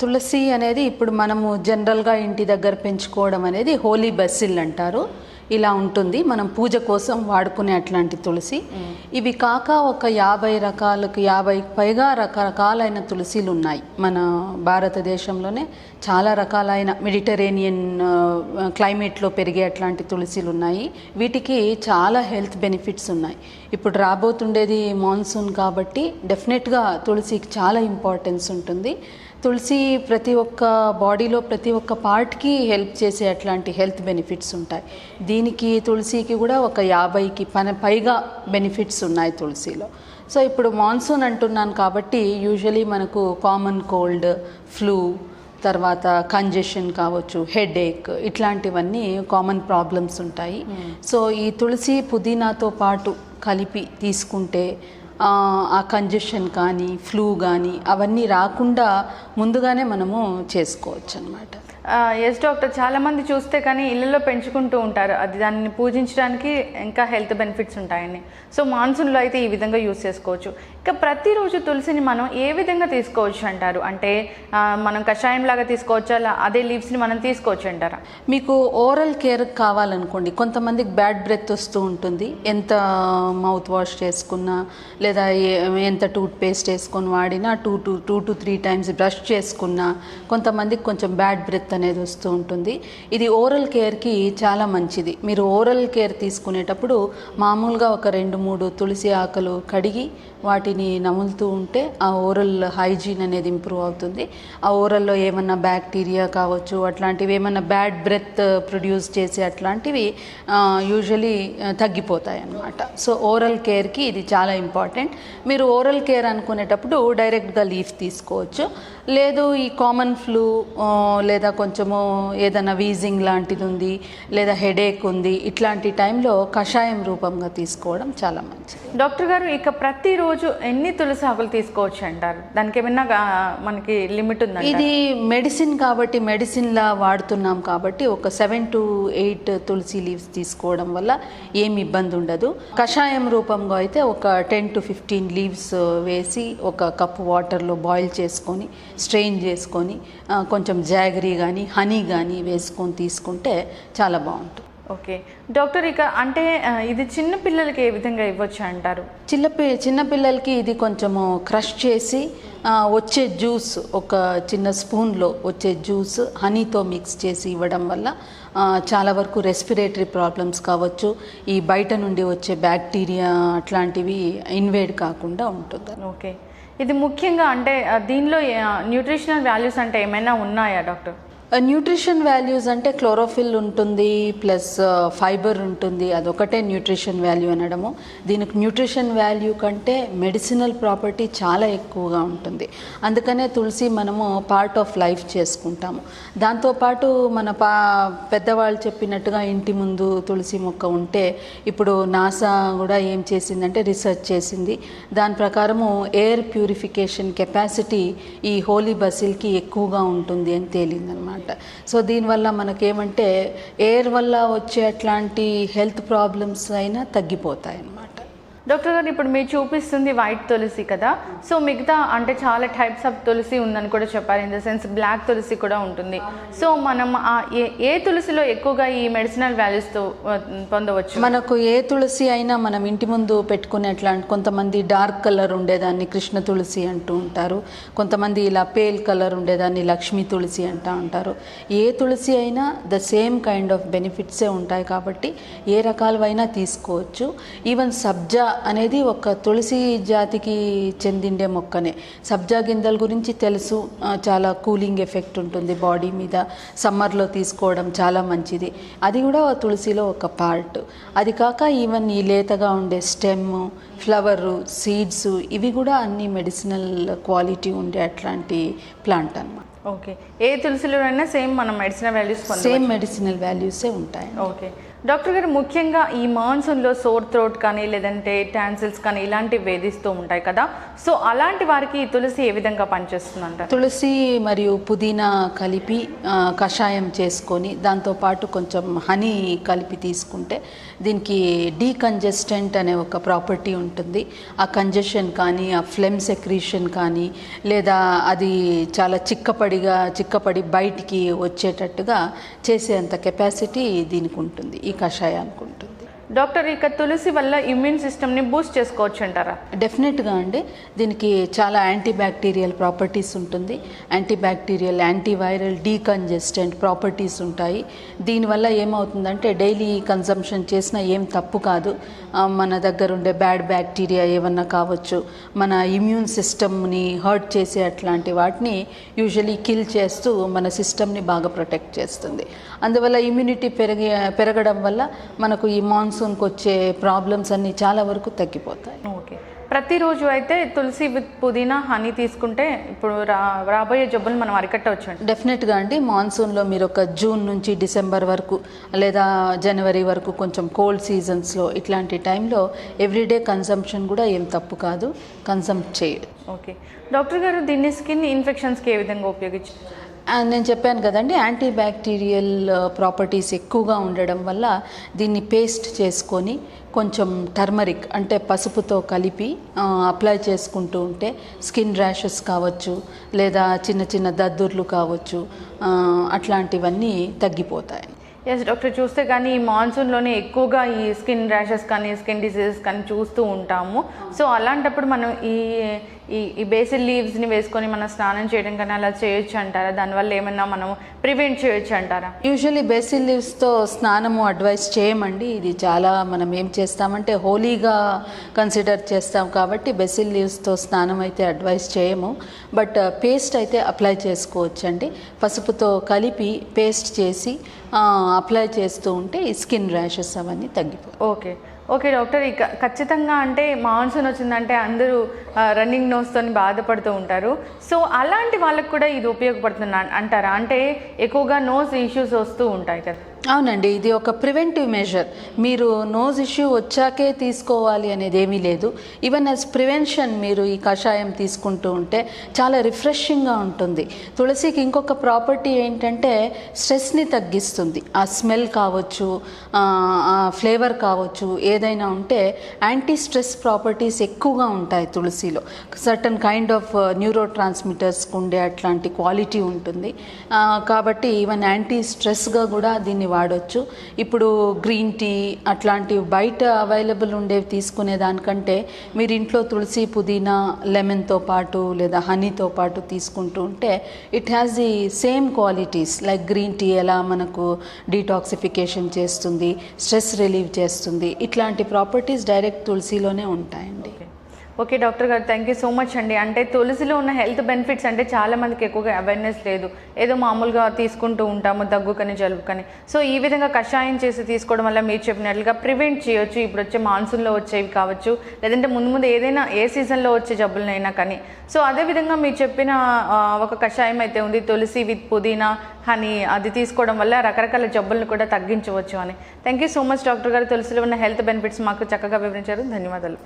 తులసి అనేది ఇప్పుడు మనము జనరల్గా ఇంటి దగ్గర పెంచుకోవడం అనేది హోలీ బెసిల్ అంటారు. ఇలా ఉంటుంది. మనం పూజ కోసం వాడుకునే అట్లాంటి తులసి. ఇవి కాక ఒక యాభై రకాలకు యాభై పైగా రకరకాలైన తులసిలు ఉన్నాయి మన భారతదేశంలోనే చాలా రకాలైన మెడిటరేనియన్ క్లైమేట్లో పెరిగే అట్లాంటి తులసిలు ఉన్నాయి వీటికి చాలా హెల్త్ బెనిఫిట్స్ ఉన్నాయి. ఇప్పుడు రాబోతుండేది మాన్సూన్ కాబట్టి డెఫినెట్గా తులసికి చాలా ఇంపార్టెన్స్ ఉంటుంది. తులసి ప్రతి ఒక్క బాడీలో ప్రతి ఒక్క పార్ట్కి హెల్ప్ చేసే అట్లాంటి హెల్త్ బెనిఫిట్స్ ఉంటాయి. దీనికి తులసికి కూడా ఒక యాభైకి పన పైగా బెనిఫిట్స్ ఉన్నాయి తులసిలో. సో ఇప్పుడు మాన్సూన్ అంటున్నాను కాబట్టి యూజువలీ మనకు కామన్ కోల్డ్ ఫ్లూ తర్వాత కంజెషన్ కావచ్చు హెడ్ ఏక్ ఇట్లాంటివన్నీ కామన్ ప్రాబ్లమ్స్ ఉంటాయి. సో ఈ తులసి పుదీనాతో పాటు కలిపి తీసుకుంటే ఆ, కంజెషన్ కానీ ఫ్లూ కానీ అవన్నీ రాకుండా ముందుగానే మనము చేసుకోవచ్చు అనమాట ఎస్ డాక్టర్ చాలామంది చూస్తే కానీ ఇళ్ళల్లో పెంచుకుంటూ ఉంటారు. అది దానిని పూజించడానికి ఇంకా హెల్త్ బెనిఫిట్స్ ఉంటాయని సో మాన్సూన్లో అయితే ఈ విధంగా యూస్ చేసుకోవచ్చు. ఇక ప్రతిరోజు తులసిని మనం ఏ విధంగా తీసుకోవచ్చు అంటారు? అంటే మనం కషాయం లాగా తీసుకోవచ్చా? అలా అదే లీవ్స్ని మనం తీసుకోవచ్చు అంటారా? మీకు ఓరల్ కేర్ కావాలనుకోండి కొంతమందికి బ్యాడ్ బ్రెత్ వస్తూ ఉంటుంది. ఎంత మౌత్ వాష్ చేసుకున్నా లేదా ఎంత టూత్ పేస్ట్ వేసుకొని వాడినా two to two to three times brush చేసుకున్నా కొంతమందికి కొంచెం బ్యాడ్ బ్రెత్ అనేది వస్తూ ఉంటుంది. ఇది ఓరల్ కేర్కి చాలా మంచిది. మీరు ఓరల్ కేర్ తీసుకునేటప్పుడు మామూలుగా ఒక రెండు మూడు తులసి ఆకులు కడిగి వాటిని నములుతూ ఉంటే ఆ ఓరల్ హైజీన్ అనేది ఇంప్రూవ్ అవుతుంది. ఆ ఓరల్లో ఏమన్నా బ్యాక్టీరియా కావచ్చు అట్లాంటివి ఏమన్నా బ్యాడ్ బ్రెత్ ప్రొడ్యూస్ చేసే అట్లాంటివి యూజువలీ తగ్గిపోతాయి అన్నమాట సో ఓరల్ కేర్కి ఇది చాలా ఇంపార్టెంట్ మీరు ఓరల్ కేర్ అనుకునేటప్పుడు డైరెక్ట్గా లీఫ్ తీసుకోవచ్చు. లేదు ఈ కామన్ ఫ్లూ లేదా కొంచెము ఏదైనా వీజింగ్ లాంటిది ఉంది లేదా హెడేక్ ఉంది ఇట్లాంటి టైంలో కషాయం రూపంగా తీసుకోవడం చాలా మంచిది. డాక్టర్ గారు ఇక ప్రతిరోజు ఎన్ని తులసి ఆకులు తీసుకోవచ్చు అంటారు? దానికి ఏమైనా మనకి లిమిట్ ఉందా ఇది మెడిసిన్ కాబట్టి మెడిసిన్లా వాడుతున్నాం కాబట్టి ఒక సెవెన్ టు ఎయిట్ తులసి లీవ్స్ తీసుకోవడం వల్ల ఏమి ఇబ్బంది ఉండదు. కషాయం రూపంగా అయితే ఒక టెన్ టు ఫిఫ్టీన్ లీవ్స్ వేసి ఒక కప్పు వాటర్లో బాయిల్ చేసుకొని స్ట్రెయిన్ చేసుకొని కొంచెం జాగరీ కానీ హనీ కానీ వేసుకొని తీసుకుంటే చాలా బాగుంటుంది. ఓకే. డాక్టర్ ఇక అంటే ఇది చిన్న పిల్లలకి ఏ విధంగా ఇవ్వచ్చు అంటారు? చిన్న పి చిన్న పిల్లలకి ఇది కొంచెము క్రష్ చేసి వచ్చే జ్యూస్ ఒక చిన్న స్పూన్లో వచ్చే జ్యూస్ హనీతో మిక్స్ చేసి ఇవ్వడం వల్ల చాలా వరకు రెస్పిరేటరీ ప్రాబ్లమ్స్ కావచ్చు. ఈ బయట నుండి వచ్చే బ్యాక్టీరియా అట్లాంటివి ఇన్వేడ్ కాకుండా ఉంటుంది. ఓకే. ఇది ముఖ్యంగా అంటే దీనిలో న్యూట్రిషనల్ వాల్యూస్ అంటే ఏమైనా ఉన్నాయా డాక్టర్? Uh, న్యూట్రిషన్ వాల్యూస్ అంటే క్లోరోఫిల్ ఉంటుంది ప్లస్ ఫైబర్ uh, ఉంటుంది అదొకటే న్యూట్రిషన్ వాల్యూ అనడము. దీనికి న్యూట్రిషన్ వాల్యూ కంటే మెడిసినల్ ప్రాపర్టీ చాలా ఎక్కువగా ఉంటుంది. అందుకనే తులసి మనము పార్ట్ ఆఫ్ లైఫ్ చేసుకుంటాము. దాంతోపాటు మన పా పెద్దవాళ్ళు చెప్పినట్టుగా ఇంటి ముందు తులసి మొక్క ఉంటే ఇప్పుడు నాసా కూడా ఏం చేసిందంటే రీసెర్చ్ చేసింది. దాని ప్రకారము ఎయిర్ ప్యూరిఫికేషన్ కెపాసిటీ ఈ హోలీ బసిల్కి ఎక్కువగా ఉంటుంది అని తేలిందనమాట. సో దీనివల్ల మనకేమంటే ఎయిర్ వల్ల వచ్చే అట్లాంటి హెల్త్ ప్రాబ్లమ్స్ అయినా తగ్గిపోతాయి డాక్టర్ గారు ఇప్పుడు మీరు చూపిస్తుంది వైట్ తులసి కదా. సో మిగతా అంటే చాలా టైప్స్ ఆఫ్ తులసి ఉందని కూడా చెప్పారు. ఇన్ ద సెన్స్ బ్లాక్ తులసి కూడా ఉంటుంది. సో మనం ఆ ఏ ఏ తులసిలో ఎక్కువగా ఈ మెడిసినల్ వాల్యూస్తో పొందవచ్చు? మనకు ఏ తులసి అయినా మనం ఇంటి ముందు పెట్టుకునే అట్లాంటి కొంతమంది డార్క్ కలర్ ఉండేదాన్ని కృష్ణ తులసి అంటూ ఉంటారు. కొంతమంది ఇలా పేల్ కలర్ ఉండేదాన్ని లక్ష్మీ తులసి అంటూ ఉంటారు. ఏ తులసి అయినా ద సేమ్ కైండ్ ఆఫ్ బెనిఫిట్సే ఉంటాయి కాబట్టి ఏ రకాలవైనా తీసుకోవచ్చు. ఈవెన్ సబ్జా అనేది ఒక తులసి జాతికి చెందిండే మొక్కనే. సబ్జా గింజల గురించి తెలుసు. చాలా కూలింగ్ ఎఫెక్ట్ ఉంటుంది బాడీ మీద. సమ్మర్లో తీసుకోవడం చాలా మంచిది. అది కూడా తులసిలో ఒక పార్ట్. అది కాక ఈవెన్ ఈ లేతగా ఉండే స్టెమ్ ఫ్లవరు సీడ్స్ ఇవి కూడా అన్ని మెడిసినల్ క్వాలిటీ ఉండే అట్లాంటి ప్లాంట్ అన్నమాట. ఓకే. ఏ తులసిలోనైనా సేమ్ మనం మెడిసినల్ వాల్యూస్ సేమ్ మెడిసినల్ వాల్యూసే ఉంటాయి. ఓకే. డాక్టర్ గారు ముఖ్యంగా ఈ మాన్సూన్లో సోర్ థ్రోట్ కానీ లేదంటే టాన్సిల్స్ కానీ ఇలాంటివి వేధిస్తూ ఉంటాయి కదా. సో అలాంటి వారికి ఈ తులసి ఏ విధంగా పనిచేస్తుందంట? తులసి మరియు పుదీనా కలిపి కషాయం చేసుకొని దాంతోపాటు కొంచెం హనీ కలిపి తీసుకుంటే దీనికి డీకంజెస్టెంట్ అనే ఒక ప్రాపర్టీ ఉంటుంది. ఆ కంజెషన్ కానీ ఆ ఫ్లెమ్ సెక్రీషన్ కానీ లేదా అది చాలా చిక్కపడిగా చిక్కపడి బయటికి వచ్చేటట్టుగా చేసేంత కెపాసిటీ దీనికి ఉంటుంది. ఈ అనుకుంటుంది. డాక్టర్ ఇక తులసి వల్ల ఇమ్యూన్ సిస్టమ్ని బూస్ట్ చేసుకోవచ్చు అంటారా? డెఫినెట్గా అండి. దీనికి చాలా యాంటీ బ్యాక్టీరియల్ ప్రాపర్టీస్ ఉంటుంది. Anti bacterial antiviral decongestant properties ఉంటాయి. దీనివల్ల ఏమవుతుందంటే డైలీ కన్సంప్షన్ చేసినా ఏం తప్పు కాదు. మన దగ్గర ఉండే బ్యాడ్ బ్యాక్టీరియా ఏమన్నా కావచ్చు మన ఇమ్యూన్ సిస్టమ్ని హర్ట్ చేసే అట్లాంటి వాటిని యూజువలీ కిల్ చేస్తూ మన సిస్టమ్ని బాగా ప్రొటెక్ట్ చేస్తుంది. అందువల్ల ఇమ్యూనిటీ పెరిగి పెరగడం వల్ల మనకు ఈ మాన్సూన్కి వచ్చే ప్రాబ్లమ్స్ అన్నీ చాలా వరకు తగ్గిపోతాయి. ఓకే. ప్రతిరోజు అయితే తులసి విత్ పుదీనా హనీ తీసుకుంటే ఇప్పుడు రా రాబోయే జబ్బులు మనం అరికట్టవచ్చు అండి డెఫినెట్గా అండి. మాన్సూన్లో మీరు ఒక జూన్ నుంచి డిసెంబర్ వరకు లేదా జనవరి వరకు కొంచెం కోల్డ్ సీజన్స్లో ఇట్లాంటి టైంలో ఎవ్రీడే కన్సంప్షన్ కూడా ఏం తప్పు కాదు. కన్సమ్ చేయదు ఓకే. డాక్టర్ గారు దీన్ని స్కిన్ ఇన్ఫెక్షన్స్కి ఏ విధంగా ఉపయోగించు ఆ, నేను చెప్పాను కదండి యాంటీ బ్యాక్టీరియల్ ప్రాపర్టీస్ ఎక్కువగా ఉండడం వల్ల దీన్ని పేస్ట్ చేసుకొని కొంచెం టర్మరిక్ అంటే పసుపుతో కలిపి అప్లై చేసుకుంటూ ఉంటే స్కిన్ ర్యాషెస్ కావచ్చు లేదా చిన్న చిన్న దద్దుర్లు కావచ్చు అట్లాంటివన్నీ తగ్గిపోతాయి. ఎస్ డాక్టర్ చూస్తే కానీ ఈ మాన్సూన్లోనే ఎక్కువగా ఈ స్కిన్ ర్యాషెస్ కానీ స్కిన్ డిసీజెస్ కానీ చూస్తూ ఉంటాము. సో అలాంటప్పుడు మనం ఈ ఈ ఈ బేసిల్ లీవ్స్ని వేసుకొని మనం స్నానం చేయడం కానీ అలా చేయొచ్చు అంటారా? దానివల్ల ఏమన్నా మనం ప్రివెంట్ చేయొచ్చు అంటారా? యూజువలీ బేసిల్ లీవ్స్తో స్నానము అడ్వైస్ చేయమండి. ఇది చాలా మనం ఏం చేస్తామంటే హోలీగా కన్సిడర్ చేస్తాం కాబట్టి బెసిల్ లీవ్స్తో స్నానం అయితే అడ్వైస్ చేయము. బట్ పేస్ట్ అయితే అప్లై చేసుకోవచ్చండి. పసుపుతో కలిపి పేస్ట్ చేసి అప్లై చేస్తూ ఉంటే ఈ స్కిన్ ర్యాషెస్ అవన్నీ తగ్గిపోతాయి ఓకే ఓకే డాక్టర్. ఇక ఖచ్చితంగా అంటే మాన్సూన్ వచ్చిందంటే అందరూ రన్నింగ్ నోస్తో బాధపడుతూ ఉంటారు. సో అలాంటి వాళ్ళకు కూడా ఇది ఉపయోగపడుతుంది అంటారా? అంటే ఎక్కువగా నోస్ ఇష్యూస్ వస్తూ ఉంటాయి కదా. అవునండి ఇది ఒక ప్రివెంటివ్ మెజర్ మీరు నోజ్ ఇష్యూ వచ్చాకే తీసుకోవాలి అనేది ఏమీ లేదు. ఈవెన్ యాజ్ ప్రివెన్షన్ మీరు ఈ కషాయం తీసుకుంటూ ఉంటే చాలా రిఫ్రెషింగ్గా ఉంటుంది. తులసికి ఇంకొక ప్రాపర్టీ ఏంటంటే స్ట్రెస్ని తగ్గిస్తుంది. ఆ స్మెల్ కావచ్చు ఆ ఫ్లేవర్ కావచ్చు ఏదైనా ఉంటే యాంటీ స్ట్రెస్ ప్రాపర్టీస్ ఎక్కువగా ఉంటాయి తులసిలో. సర్టన్ కైండ్ ఆఫ్ న్యూరో ట్రాన్స్మిటర్స్కి ఉండే అట్లాంటి క్వాలిటీ ఉంటుంది. కాబట్టి ఈవెన్ యాంటీ స్ట్రెస్గా కూడా దీన్ని వాడొచ్చు. ఇప్పుడు గ్రీన్ టీ అట్లాంటివి బయట అవైలబుల్ ఉండేవి తీసుకునే దానికంటే మీరు ఇంట్లో తులసి పుదీనా లెమన్తో పాటు లేదా హనీతో పాటు తీసుకుంటూ ఉంటే it has the same qualities. Like green tea ఎలా మనకు డీటాక్సిఫికేషన్ చేస్తుంది స్ట్రెస్ రిలీవ్ చేస్తుంది. ఇట్లాంటి ప్రాపర్టీస్ డైరెక్ట్ తులసిలోనే ఉంటాయి. ఓకే డాక్టర్ గారు థ్యాంక్ యూ సో మచ్ అండి. అంటే తులసిలో ఉన్న హెల్త్ బెనిఫిట్స్ అంటే చాలా మందికి ఎక్కువగా అవేర్నెస్ లేదు. ఏదో మామూలుగా తీసుకుంటూ ఉంటాము దగ్గుకని జలుబుకని. సో ఈ విధంగా కషాయం చేసి తీసుకోవడం వల్ల మీరు చెప్పినట్లుగా ప్రివెంట్ చేయొచ్చు. ఇప్పుడు వచ్చే మాన్సూన్లో వచ్చేవి కావచ్చు. లేదంటే ముందు ముందు ఏదైనా ఏ సీజన్లో వచ్చే జబ్బులనైనా కానీ. సో అదేవిధంగా మీరు చెప్పిన ఒక కషాయం అయితే ఉంది. తులసి విత్ పుదీనా హనీ అది తీసుకోవడం వల్ల రకరకాల జబ్బులను కూడా తగ్గించవచ్చు అని. Thank you so much doctor గారు. తులసిలో ఉన్న హెల్త్ బెనిఫిట్స్ మాకు చక్కగా వివరించారు. ధన్యవాదాలు.